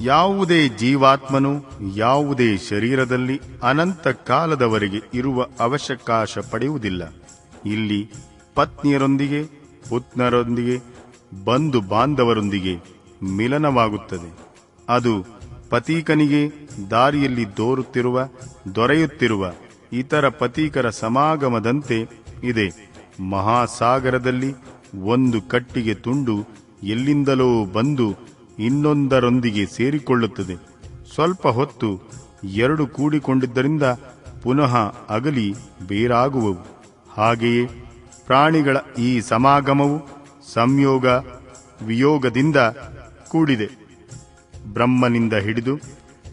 ಯಾವುದೇ ಜೀವಾತ್ಮನು ಯಾವುದೇ ಶರೀರದಲ್ಲಿ ಅನಂತ ಕಾಲದವರೆಗೆ ಇರುವ ಅವಕಾಶ ಪಡೆಯುವುದಿಲ್ಲ. ಇಲ್ಲಿ ಪತ್ನಿಯರೊಂದಿಗೆ, ಪುತ್ನರೊಂದಿಗೆ, ಬಂಧು ಬಾಂಧವರೊಂದಿಗೆ ಮಿಲನವಾಗುತ್ತದೆ. ಅದು ಪತೀಕನಿಗೆ ದಾರಿಯಲ್ಲಿ ದೋರುತ್ತಿರುವ, ದೊರೆಯುತ್ತಿರುವ ಇತರ ಪತೀಕರ ಸಮಾಗಮದಂತೆ ಇದೆ. ಮಹಾಸಾಗರದಲ್ಲಿ ಒಂದು ಕಟ್ಟಿಗೆ ತುಂಡು ಎಲ್ಲಿಂದಲೋ ಬಂದು ಇನ್ನೊಂದರೊಂದಿಗೆ ಸೇರಿಕೊಳ್ಳುತ್ತದೆ. ಸ್ವಲ್ಪ ಹೊತ್ತು ಎರಡು ಕೂಡಿಕೊಂಡಿದ್ದರಿಂದ ಪುನಃ ಅಗಲಿ ಬೇರಾಗುವವು. ಹಾಗೆಯೇ ಪ್ರಾಣಿಗಳ ಈ ಸಮಾಗಮವು ಸಂಯೋಗ, ವಿಯೋಗದಿಂದ ಕೂಡಿದೆ. ಬ್ರಹ್ಮನಿಂದ ಹಿಡಿದು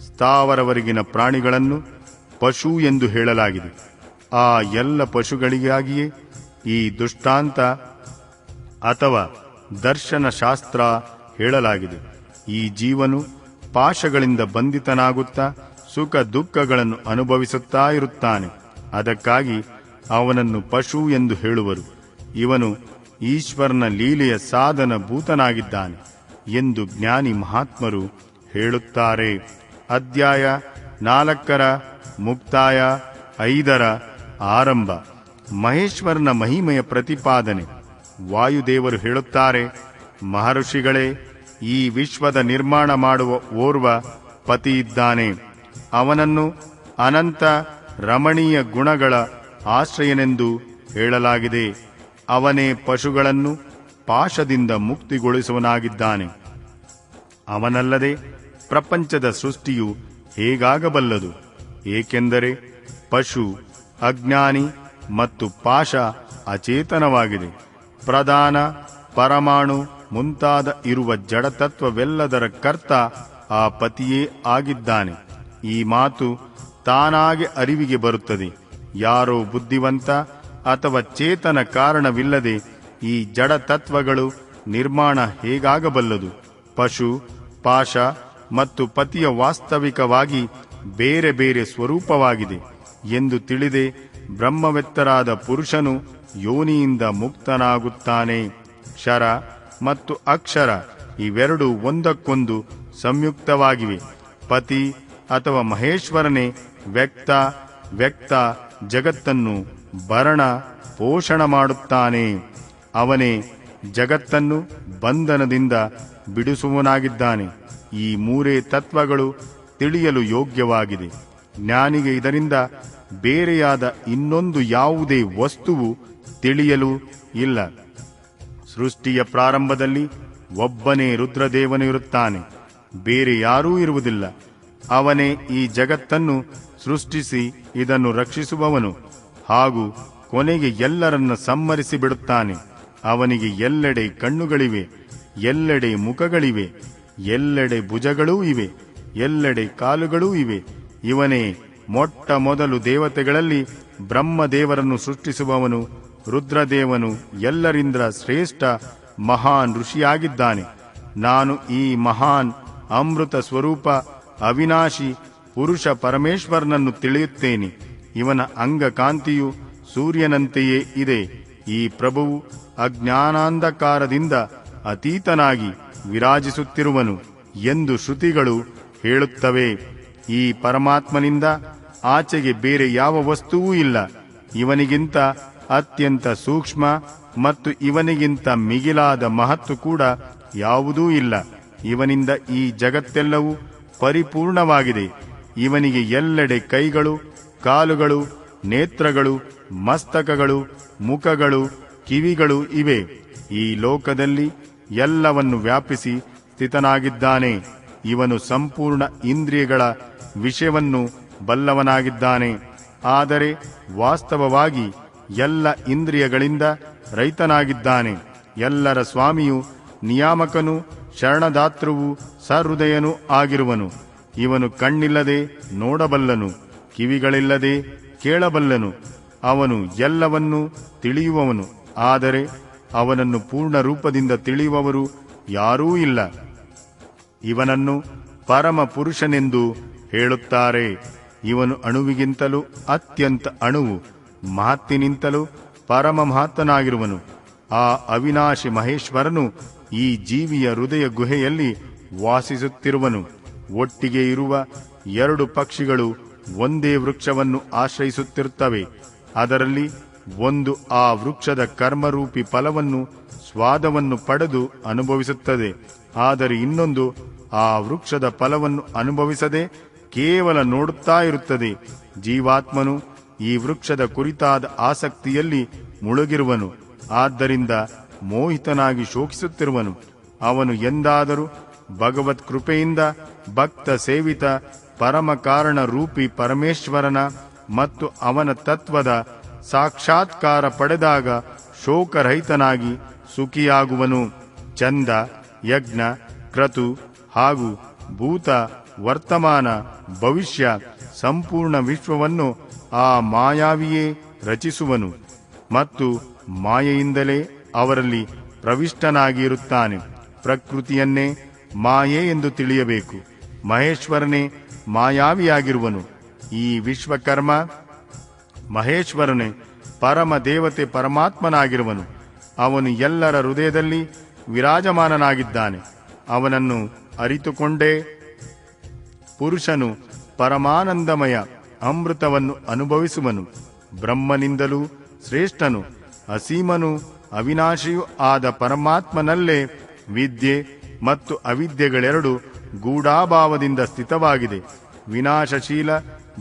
ಸ್ಥಾವರವರೆಗಿನ ಪ್ರಾಣಿಗಳನ್ನು ಪಶು ಎಂದು ಹೇಳಲಾಗಿದೆ. ಆ ಎಲ್ಲ ಪಶುಗಳಿಗಾಗಿಯೇ ಈ ದುಷ್ಟಾಂತ ಅಥವಾ ದರ್ಶನ ಶಾಸ್ತ್ರ ಹೇಳಲಾಗಿದೆ. ಈ ಜೀವನು ಪಾಶಗಳಿಂದ ಬಂಧಿತನಾಗುತ್ತಾ ಸುಖ ದುಃಖಗಳನ್ನು ಅನುಭವಿಸುತ್ತಾ ಇರುತ್ತಾನೆ. ಅದಕ್ಕಾಗಿ ಅವನನ್ನು ಪಶು ಎಂದು ಹೇಳುವರು. ಇವನು ಈಶ್ವರನ ಲೀಲೆಯ ಸಾಧನ ಭೂತನಾಗಿದ್ದಾನೆ ಎಂದು ಜ್ಞಾನಿ ಮಹಾತ್ಮರು ಹೇಳುತ್ತಾರೆ. ಅಧ್ಯಾಯ ನಾಲ್ಕರ ಮುಕ್ತಾಯ ಐದರ ಆರಂಭ. ಮಹೇಶ್ವರನ ಮಹಿಮೆಯ ಪ್ರತಿಪಾದನೆ. ವಾಯುದೇವರು ಹೇಳುತ್ತಾರೆ, ಮಹರ್ಷಿಗಳೇ ಈ ವಿಶ್ವದ ನಿರ್ಮಾಣ ಮಾಡುವ ಓರ್ವ ಪತಿ ಇದ್ದಾನೆ ಅವನನ್ನು ಅನಂತ ರಮಣೀಯ ಗುಣಗಳ ಆಶ್ರಯನೆಂದು ಹೇಳಲಾಗಿದೆ. ಅವನೇ ಪಶುಗಳನ್ನು ಪಾಶದಿಂದ ಮುಕ್ತಿಗೊಳಿಸುವನಾಗಿದ್ದಾನೆ. ಅವನಲ್ಲದೆ ಪ್ರಪಂಚದ ಸೃಷ್ಟಿಯು ಹೇಗಾಗಬಲ್ಲದು? ಏಕೆಂದರೆ ಪಶು, ಅಜ್ಞಾನಿ ಮತ್ತು ಪಾಶ ಅಚೇತನವಾಗಿದೆ. ಪ್ರಧಾನ ಪರಮಾಣು ಮುಂತಾದ ಇರುವ ಜಡತತ್ವವೆಲ್ಲದರ ಕರ್ತ ಆ ಪತಿಯೇ ಆಗಿದ್ದಾನೆ. ಈ ಮಾತು ತಾನಾಗೆ ಅರಿವಿಗೆ ಬರುತ್ತದೆ. ಯಾರೋ ಬುದ್ಧಿವಂತ ಅಥವಾ ಚೇತನ ಕಾರಣವಿಲ್ಲದೆ ಈ ಜಡತತ್ವಗಳು ನಿರ್ಮಾಣ ಹೇಗಾಗಬಲ್ಲದು? ಪಶು, ಪಾಶ ಮತ್ತು ಪತಿಯ ವಾಸ್ತವಿಕವಾಗಿ ಬೇರೆ ಬೇರೆ ಸ್ವರೂಪವಾಗಿದೆ. ಎಂದು ತಿಳಿದೆ ಬ್ರಹ್ಮವೆತ್ತರಾದ ಪುರುಷನು ಯೋನಿಯಿಂದ ಮುಕ್ತನಾಗುತ್ತಾನೆ. ಕ್ಷರ ಮತ್ತು ಅಕ್ಷರ ಇವೆರಡು ಒಂದಕ್ಕೊಂದು ಸಂಯುಕ್ತವಾಗಿವೆ. ಪತಿ ಅಥವಾ ಮಹೇಶ್ವರನೇ ವ್ಯಕ್ತ ವ್ಯಕ್ತ ಜಗತ್ತನ್ನು ಭರಣ, ಪೋಷಣ ಮಾಡುತ್ತಾನೆ. ಅವನೇ ಜಗತ್ತನ್ನು ಬಂಧನದಿಂದ ಬಿಡಿಸುವನಾಗಿದ್ದಾನೆ ಈ ಮೂರೇ ತತ್ವಗಳು ತಿಳಿಯಲು ಯೋಗ್ಯವಾಗಿದೆ. ಜ್ಞಾನಿಗೆ ಇದರಿಂದ ಬೇರೆಯಾದ ಇನ್ನೊಂದು ಯಾವುದೇ ವಸ್ತುವು ತಿಳಿಯಲು ಇಲ್ಲ. ಸೃಷ್ಟಿಯ ಪ್ರಾರಂಭದಲ್ಲಿ ಒಬ್ಬನೇ ರುದ್ರದೇವನು ಇರುತ್ತಾನೆ ಬೇರೆ ಯಾರೂ ಇರುವುದಿಲ್ಲ. ಅವನೇ ಈ ಜಗತ್ತನ್ನು ಸೃಷ್ಟಿಸಿ ಇದನ್ನು ರಕ್ಷಿಸುವವನು. ಹಾಗೂ ಕೊನೆಗೆ ಎಲ್ಲರನ್ನ ಸಮ್ಮರಿಸಿ ಬಿಡುತ್ತಾನೆ. ಅವನಿಗೆ ಎಲ್ಲೆಡೆ ಕಣ್ಣುಗಳಿವೆ, ಎಲ್ಲೆಡೆ ಮುಖಗಳಿವೆ, ಎಲ್ಲೆಡೆ ಭುಜಗಳೂ ಇವೆ, ಎಲ್ಲೆಡೆ ಕಾಲುಗಳೂ ಇವೆ. ಇವನೇ ಮೊಟ್ಟ ಮೊದಲು ದೇವತೆಗಳಲ್ಲಿ ಬ್ರಹ್ಮದೇವರನ್ನು ಸೃಷ್ಟಿಸುವವನು. ರುದ್ರದೇವನು ಎಲ್ಲರಿಂದ ಶ್ರೇಷ್ಠ ಮಹಾನ್ ಋಷಿಯಾಗಿದ್ದಾನೆ. ನಾನು ಈ ಮಹಾನ್ ಅಮೃತ ಸ್ವರೂಪ ಅವಿನಾಶಿ ಪುರುಷ ಪರಮೇಶ್ವರನನ್ನು ತಿಳಿಯುತ್ತೇನೆ. ಇವನ ಅಂಗಕಾಂತಿಯು ಸೂರ್ಯನಂತೆಯೇ ಇದೆ. ಈ ಪ್ರಭುವು ಅಜ್ಞಾನಾಂಧಕಾರದಿಂದ ಅತೀತನಾಗಿ ವಿರಾಜಿಸುತ್ತಿರುವನು ಎಂದು ಶ್ರುತಿಗಳು ಹೇಳುತ್ತವೆ. ಈ ಪರಮಾತ್ಮನಿಂದ ಆಚೆಗೆ ಬೇರೆ ಯಾವ ವಸ್ತುವೂ ಇಲ್ಲ. ಇವನಿಗಿಂತ ಅತ್ಯಂತ ಸೂಕ್ಷ್ಮ ಮತ್ತು ಇವನಿಗಿಂತ ಮಿಗಿಲಾದ ಮಹತ್ವ ಕೂಡ ಯಾವುದೂ ಇಲ್ಲ. ಇವನಿಂದ ಈ ಜಗತ್ತೆಲ್ಲವೂ ಪರಿಪೂರ್ಣವಾಗಿದೆ. ಇವನಿಗೆ ಎಲ್ಲೆಡೆ ಕೈಗಳು, ಕಾಲುಗಳು, ನೇತ್ರಗಳು, ಮಸ್ತಕಗಳು, ಮುಖಗಳು, ಕಿವಿಗಳು ಇವೆ. ಈ ಲೋಕದಲ್ಲಿ ಎಲ್ಲವನ್ನು ವ್ಯಾಪಿಸಿ ಸ್ಥಿತನಾಗಿದ್ದಾನೆ. ಇವನು ಸಂಪೂರ್ಣ ಇಂದ್ರಿಯಗಳ ವಿಷಯವನ್ನು ಬಲ್ಲವನಾಗಿದ್ದಾನೆ. ಆದರೆ ವಾಸ್ತವವಾಗಿ ಎಲ್ಲ ಇಂದ್ರಿಯಗಳಿಂದ ರೈತನಾಗಿದ್ದಾನೆ. ಎಲ್ಲರ ಸ್ವಾಮಿಯು ನಿಯಾಮಕನು, ಶರಣದಾತೃವು, ಸಹೃದಯನೂ ಆಗಿರುವನು. ಇವನು ಕಣ್ಣಿಲ್ಲದೆ ನೋಡಬಲ್ಲನು, ಕಿವಿಗಳಿಲ್ಲದೆ ಕೇಳಬಲ್ಲನು. ಅವನು ಎಲ್ಲವನ್ನೂ ತಿಳಿಯುವವನು. ಆದರೆ ಅವನನ್ನು ಪೂರ್ಣ ರೂಪದಿಂದ ತಿಳಿಯುವವರು ಯಾರೂ ಇಲ್ಲ. ಇವನನ್ನು ಪರಮ ಪುರುಷನೆಂದು ಹೇಳುತ್ತಾರೆ. ಇವನು ಅಣುವಿಗಿಂತಲೂ ಅತ್ಯಂತ ಅಣುವು. ಮಹತ್ತಿನಿಂತಲೂ ಪರಮ ಮಹತ್ತನಾಗಿರುವನು ಆ ಅವಿನಾಶಿ ಮಹೇಶ್ವರನು ಈ ಜೀವಿಯ ಹೃದಯ ಗುಹೆಯಲ್ಲಿ ವಾಸಿಸುತ್ತಿರುವನು. ಒಟ್ಟಿಗೆ ಇರುವ ಎರಡು ಪಕ್ಷಿಗಳು ಒಂದೇ ವೃಕ್ಷವನ್ನು ಆಶ್ರಯಿಸುತ್ತಿರುತ್ತವೆ. ಅದರಲ್ಲಿ ಒಂದು ಆ ವೃಕ್ಷದ ಕರ್ಮರೂಪಿ ಫಲವನ್ನು, ಸ್ವಾದವನ್ನು ಪಡೆದು ಅನುಭವಿಸುತ್ತದೆ. ಆದರೆ ಇನ್ನೊಂದು ಆ ವೃಕ್ಷದ ಫಲವನ್ನು ಅನುಭವಿಸದೆ ಕೇವಲ ನೋಡುತ್ತಾ ಇರುತ್ತದೆ. ಜೀವಾತ್ಮನು ಈ ವೃಕ್ಷದ ಕುರಿತಾದ ಆಸಕ್ತಿಯಲ್ಲಿ ಮುಳುಗಿರುವನು. ಆದ್ದರಿಂದ ಮೋಹಿತನಾಗಿ ಶೋಕಿಸುತ್ತಿರುವನು. ಅವನು ಎಂದಾದರೂ ಭಗವತ್ ಕೃಪೆಯಿಂದ ಭಕ್ತ ಸೇವಿತ ಪರಮ ಕಾರಣ ರೂಪಿ ಪರಮೇಶ್ವರನ ಮತ್ತು ಅವನ ತತ್ವದ ಸಾಕ್ಷಾತ್ಕಾರ ಪಡೆದಾಗ ಶೋಕರಹಿತನಾಗಿ ಸುಖಿಯಾಗುವನು. ಚಂದ, ಯಜ್ಞ, ಕ್ರತು ಹಾಗೂ ಭೂತ, ವರ್ತಮಾನ, ಭವಿಷ್ಯ ಸಂಪೂರ್ಣ ವಿಶ್ವವನ್ನು ಆ ಮಾಯಾವಿಯೇ ರಚಿಸುವನು ಮತ್ತು ಮಾಯೆಯಿಂದಲೇ ಅವರಲ್ಲಿ ಪ್ರವಿಷ್ಟನಾಗಿರುತ್ತಾನೆ. ಪ್ರಕೃತಿಯನ್ನೇ ಮಾಯೆ ಎಂದು ತಿಳಿಯಬೇಕು. ಮಹೇಶ್ವರನೇ ಮಾಯಾವಿಯಾಗಿರುವನು. ಈ ವಿಶ್ವಕರ್ಮ ಮಹೇಶ್ವರನೇ ಪರಮ ದೇವತೆ ಪರಮಾತ್ಮನಾಗಿರುವನು. ಅವನು ಎಲ್ಲರ ಹೃದಯದಲ್ಲಿ ವಿರಾಜಮಾನನಾಗಿದ್ದಾನೆ. ಅವನನ್ನು ಅರಿತುಕೊಂಡೇ ಪುರುಷನು ಪರಮಾನಂದಮಯ ಅಮೃತವನ್ನು ಅನುಭವಿಸುವನು. ಬ್ರಹ್ಮನಿಂದಲೂ ಶ್ರೇಷ್ಠನು, ಅಸೀಮನು ಅವಿನಾಶಿಯೂ ಆದ ಪರಮಾತ್ಮನಲ್ಲೇ ವಿದ್ಯೆ ಮತ್ತು ಅವಿದ್ಯೆಗಳೆರಡು ಗೂಢಾಭಾವದಿಂದ ಸ್ಥಿತವಾಗಿದೆ. ವಿನಾಶಶೀಲ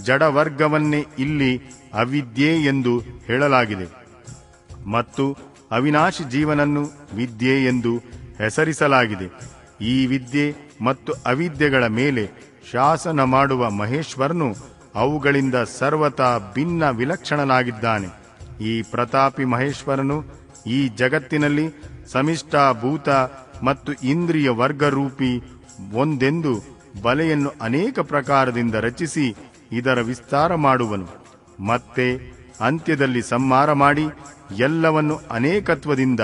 ಜಡವರ್ಗವನ್ನೇ ಇಲ್ಲಿ ಅವಿದ್ಯೆ ಎಂದು ಹೇಳಲಾಗಿದೆ. ಮತ್ತು ಅವಿನಾಶಿ ಜೀವನನ್ನು ವಿದ್ಯೆ ಎಂದು ಹೆಸರಿಸಲಾಗಿದೆ. ಈ ವಿದ್ಯೆ ಮತ್ತು ಅವಿದ್ಯೆಗಳ ಮೇಲೆ ಶಾಸನ ಮಾಡುವ ಮಹೇಶ್ವರನು ಅವುಗಳಿಂದ ಸರ್ವತಾ ಭಿನ್ನ ವಿಲಕ್ಷಣನಾಗಿದ್ದಾನೆ. ಈ ಪ್ರತಾಪಿ ಮಹೇಶ್ವರನು ಈ ಜಗತ್ತಿನಲ್ಲಿ ಸಮಿಷ್ಟ ಭೂತ ಮತ್ತು ಇಂದ್ರಿಯ ವರ್ಗರೂಪಿ ಒಂದೆಂದು ಬಲೆಯನ್ನು ಅನೇಕ ಪ್ರಕಾರದಿಂದ ರಚಿಸಿ ಇದರ ವಿಸ್ತಾರ ಮಾಡುವನು. ಮತ್ತೆ ಅಂತ್ಯದಲ್ಲಿ ಸಂಹಾರ ಮಾಡಿ ಎಲ್ಲವನ್ನು ಅನೇಕತ್ವದಿಂದ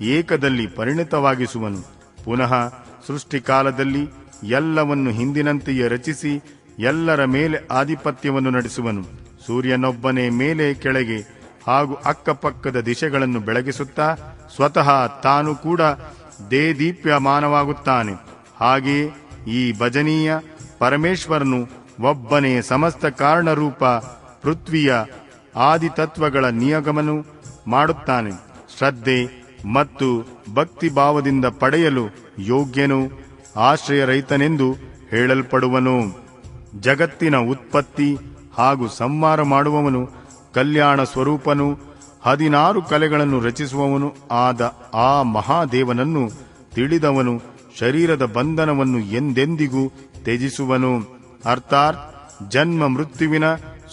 ಏಕದಲ್ಲಿ ಪರಿಣಿತವಾಗಿಸುವನು. ಪುನಃ ಸೃಷ್ಟಿಕಾಲದಲ್ಲಿ ಎಲ್ಲವನ್ನು ಹಿಂದಿನಂತೆಯೇ ರಚಿಸಿ ಎಲ್ಲರ ಮೇಲೆ ಆಧಿಪತ್ಯವನ್ನು ನಡೆಸುವನು. ಸೂರ್ಯನೊಬ್ಬನೇ ಮೇಲೆ ಕೆಳಗೆ ಹಾಗೂ ಅಕ್ಕಪಕ್ಕದ ದಿಶೆಗಳನ್ನು ಬೆಳಗಿಸುತ್ತಾ ಸ್ವತಃ ತಾನು ಕೂಡ ದೇದೀಪ್ಯಮಾನವಾಗುತ್ತಾನೆ. ಹಾಗೆಯೇ ಈ ಭಜನೀಯ ಪರಮೇಶ್ವರನು ಒಬ್ಬನೇ ಸಮಸ್ತ ಕಾರಣರೂಪ ಪೃಥ್ವಿಯ ಆದಿತತ್ವಗಳ ನಿಯಗಮನು ಮಾಡುತ್ತಾನೆ. ಶ್ರದ್ಧೆ ಮತ್ತು ಭಕ್ತಿಭಾವದಿಂದ ಪಡೆಯಲು ಯೋಗ್ಯನು ಆಶ್ರಯರಹಿತನೆಂದು ಹೇಳಲ್ಪಡುವನು. ಜಗತ್ತಿನ ಉತ್ಪತ್ತಿ ಹಾಗೂ ಸಂಹಾರ ಮಾಡುವವನು, ಕಲ್ಯಾಣ ಸ್ವರೂಪನು, ಹದಿನಾರು ಕಲೆಗಳನ್ನು ರಚಿಸುವವನು ಆದ ಆ ಮಹಾದೇವನನ್ನು ತಿಳಿದವನು, ಶರೀರದ ಬಂಧನವನ್ನು ಎಂದೆಂದಿಗೂ ತ್ಯಜಿಸುವನು. ಅರ್ಥಾತ್, ಜನ್ಮ ಮೃತ್ಯುವಿನ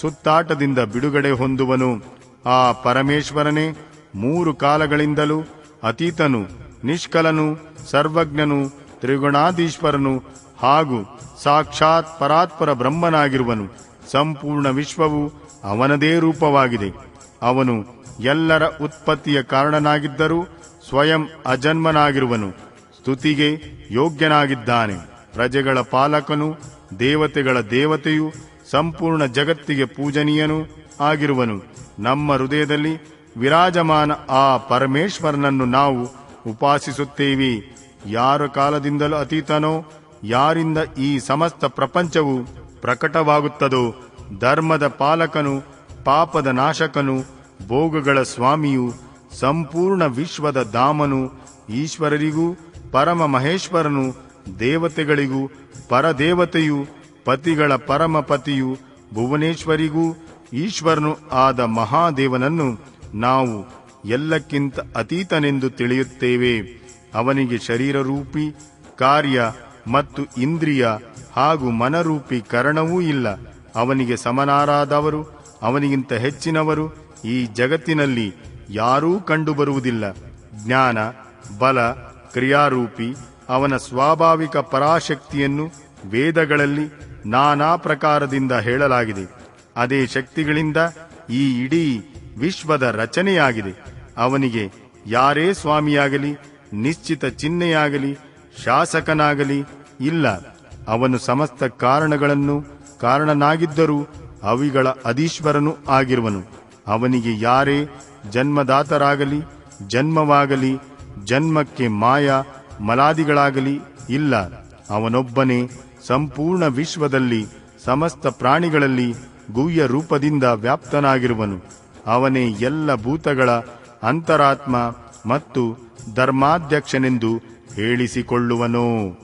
ಸುತ್ತಾಟದಿಂದ ಬಿಡುಗಡೆ ಹೊಂದುವನು. ಆ ಪರಮೇಶ್ವರನೇ, ಮೂರು ಕಾಲಗಳಿಂದಲೂ ಅತೀತನು, ನಿಷ್ಕಲನು, ಸರ್ವಜ್ಞನು ತ್ರಿಗುಣಾಧೀಶ್ವರನು ಹಾಗೂ ಸಾಕ್ಷಾತ್ ಪರಾತ್ಪರ ಬ್ರಹ್ಮನಾಗಿರುವನು. ಸಂಪೂರ್ಣ ವಿಶ್ವವು ಅವನದೇ ರೂಪವಾಗಿದೆ. ಅವನು ಎಲ್ಲರ ಉತ್ಪತ್ತಿಯ ಕಾರಣನಾಗಿದ್ದರೂ ಸ್ವಯಂ ಅಜನ್ಮನಾಗಿರುವನು. ಸ್ತುತಿಗೆ ಯೋಗ್ಯನಾಗಿದ್ದಾನೆ. ಪ್ರಜೆಗಳ ಪಾಲಕನು, ದೇವತೆಗಳ ದೇವತೆಯು, ಸಂಪೂರ್ಣ ಜಗತ್ತಿಗೆ ಪೂಜನೀಯನು ಆಗಿರುವನು. ನಮ್ಮ ಹೃದಯದಲ್ಲಿ ವಿರಾಜಮಾನ ಆ ಪರಮೇಶ್ವರನನ್ನು ನಾವು ಉಪಾಸಿಸುತ್ತೇವೆ. ಯಾರ ಕಾಲದಿಂದಲೂ ಅತೀತನೋ, ಯಾರಿಂದ ಈ ಸಮಸ್ತ ಪ್ರಪಂಚವು ಪ್ರಕಟವಾಗುತ್ತದೋ, ಧರ್ಮದ ಪಾಲಕನು, ಪಾಪದ ನಾಶಕನು, ಭೋಗಗಳ ಸ್ವಾಮಿಯು, ಸಂಪೂರ್ಣ ವಿಶ್ವದ ದಾಮನು, ಈಶ್ವರರಿಗೂ, ಪರಮ ಮಹೇಶ್ವರನು, ದೇವತೆಗಳಿಗೂ, ಪರದೇವತೆಯು, ಪತಿಗಳ ಪರಮ ಪತಿಯು, ಭುವನೇಶ್ವರಿಗೂ, ಈಶ್ವರನು ಆದ ಮಹಾದೇವನನ್ನು ನಾವು ಎಲ್ಲಕ್ಕಿಂತ ಅತೀತನೆಂದು ತಿಳಿಯುತ್ತೇವೆ. ಅವನಿಗೆ ಶರೀರರೂಪಿ, ಕಾರ್ಯ ಮತ್ತು ಇಂದ್ರಿಯ ಹಾಗೂ ಮನರೂಪಿ ಕರಣವೂ ಇಲ್ಲ. ಅವನಿಗೆ ಸಮನಾರಾದವರು, ಅವನಿಗಿಂತ ಹೆಚ್ಚಿನವರು, ಈ ಜಗತ್ತಿನಲ್ಲಿ ಯಾರೂ ಕಂಡುಬರುವುದಿಲ್ಲ. ಜ್ಞಾನ, ಬಲ, ಕ್ರಿಯಾರೂಪಿ, ಅವನ ಸ್ವಾಭಾವಿಕ ಪರಾಶಕ್ತಿಯನ್ನು ವೇದಗಳಲ್ಲಿ ನಾನಾ ಪ್ರಕಾರದಿಂದ ಹೇಳಲಾಗಿದೆ. ಅದೇ ಶಕ್ತಿಗಳಿಂದ ಈ ಇಡೀ ವಿಶ್ವದ ರಚನೆಯಾಗಿದೆ. ಅವನಿಗೆ ಯಾರೇ ಸ್ವಾಮಿಯಾಗಲಿ ನಿಶ್ಚಿತ ಚಿಹ್ನೆಯಾಗಲಿ ಶಾಸಕನಾಗಲಿ ಇಲ್ಲ, ಅವನು ಸಮಸ್ತ ಕಾರಣಗಳನ್ನು ಕಾರಣನಾಗಿದ್ದರೂ ಅವಿಗಳ ಅಧೀಶ್ವರನು ಆಗಿರುವನು. ಅವನಿಗೆ ಯಾರೇ ಜನ್ಮದಾತರಾಗಲಿ, ಜನ್ಮವಾಗಲಿ, ಜನ್ಮಕ್ಕೆ ಮಾಯ, ಮಲಾದಿಗಳಾಗಲಿ ಇಲ್ಲ. ಅವನೊಬ್ಬನೇ ಸಂಪೂರ್ಣ ವಿಶ್ವದಲ್ಲಿ, ಸಮಸ್ತ ಪ್ರಾಣಿಗಳಲ್ಲಿ ಗುಹ್ಯ ರೂಪದಿಂದ ವ್ಯಾಪ್ತನಾಗಿರುವನು. ಅವನೇ ಎಲ್ಲ ಭೂತಗಳ, ಅಂತರಾತ್ಮ ಮತ್ತು ಧರ್ಮಾಧ್ಯಕ್ಷನೆಂದು ಹೇಳಿಸಿಕೊಳ್ಳುವನು.